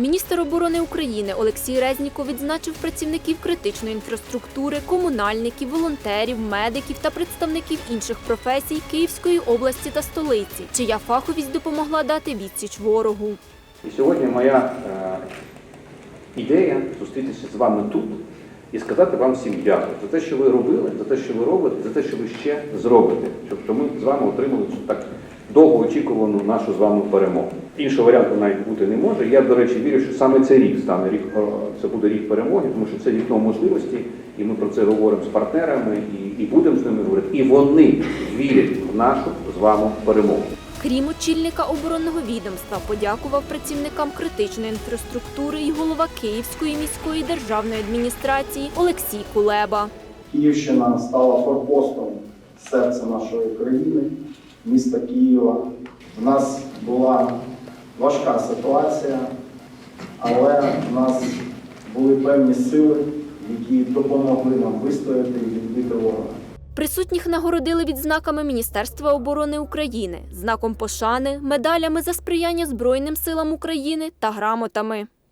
Міністр оборони України Олексій Резніков відзначив працівників критичної інфраструктури, комунальників, волонтерів, медиків та представників інших професій Київської області та столиці, чия фаховість допомогла дати відсіч ворогу. І сьогодні моя е, ідея зустрітися з вами тут і сказати вам всім дякую за те, що ви робили, за те, що ви робите, за те, що ви ще зробите, щоб ми з вами отримали так довго очікувану нашу з вами перемогу. Іншого варіанту навіть бути не може. Я, до речі, вірю, що саме цей рік стане рік, це буде рік перемоги, тому що це вікно можливості, і ми про це говоримо з партнерами і, і будемо з ними говорити. І вони вірять в нашу з вами перемогу. Крім очільника оборонного відомства, подякував працівникам критичної інфраструктури і голова Київської міської державної адміністрації Олексій Кулеба. Київщина стала форпостом серця нашої країни, міста Києва. У нас була важка ситуація, але в нас були певні сили, які допомогли нам вистояти і відбити ворога. Присутніх нагородили відзнаками Міністерства оборони України, знаком пошани, медалями за сприяння Збройним силам України та грамотами.